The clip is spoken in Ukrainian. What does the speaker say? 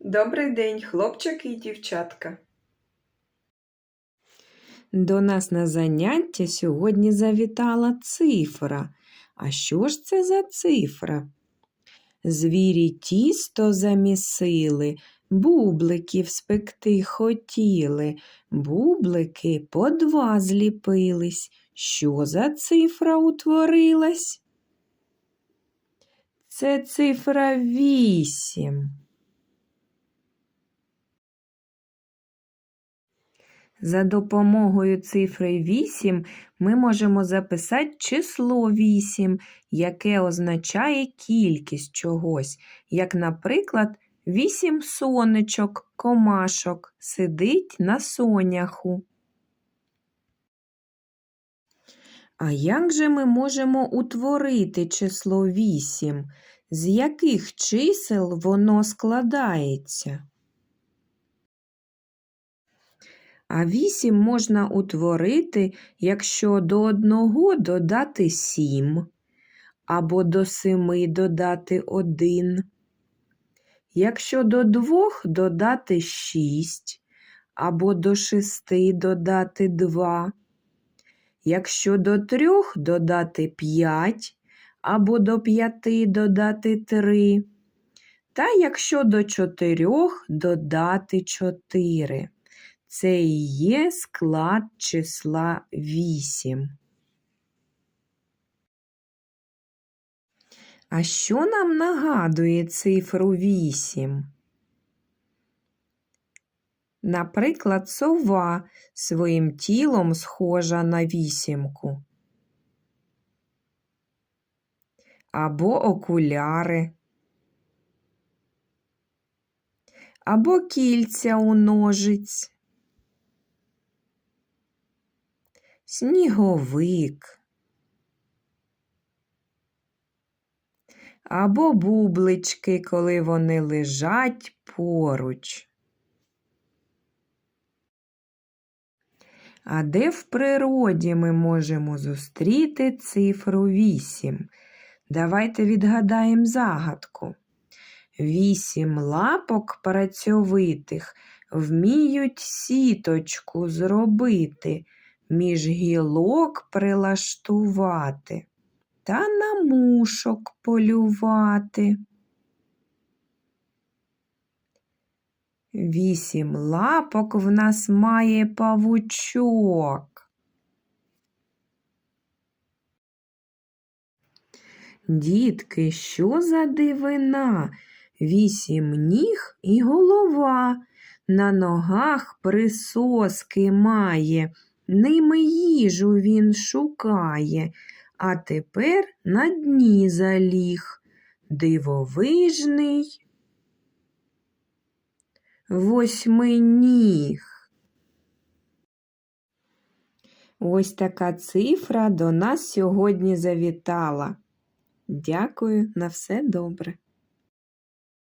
Добрий день, хлопчики і дівчатка. До нас на заняття сьогодні завітала цифра. А що ж це за цифра? Звірі тісто замісили, бубликів спекти хотіли, бублики по два зліпились. Що за цифра утворилась? Це цифра вісім. За допомогою цифри 8 ми можемо записати число 8, яке означає кількість чогось, як, наприклад, 8 сонечок, комашок сидить на соняху. А як же ми можемо утворити число 8? З яких чисел воно складається? А вісім можна утворити, якщо до одного додати сім, або до семи додати один, якщо до двох додати шість, або до шести додати два, якщо до трьох додати п'ять, або до п'яти додати три, та якщо до чотирьох додати чотири. Це і є склад числа 8. А що нам нагадує цифру 8? Наприклад, сова своїм тілом схожа на вісімку. Або окуляри. Або кільця у ножиць. Сніговик або бублички, коли вони лежать поруч. А де в природі ми можемо зустріти цифру 8? Давайте відгадаємо загадку. Вісім лапок працьовитих вміють сіточку зробити між гілок прилаштувати та на мушок полювати. Вісім лапок в нас має павучок. Дітки, що за дивина? Вісім ніг і голова, на ногах присоски має. Ними їжу він шукає, а тепер на дні заліг. Дивовижний восьминіг. Ось така цифра до нас сьогодні завітала. Дякую на все добре.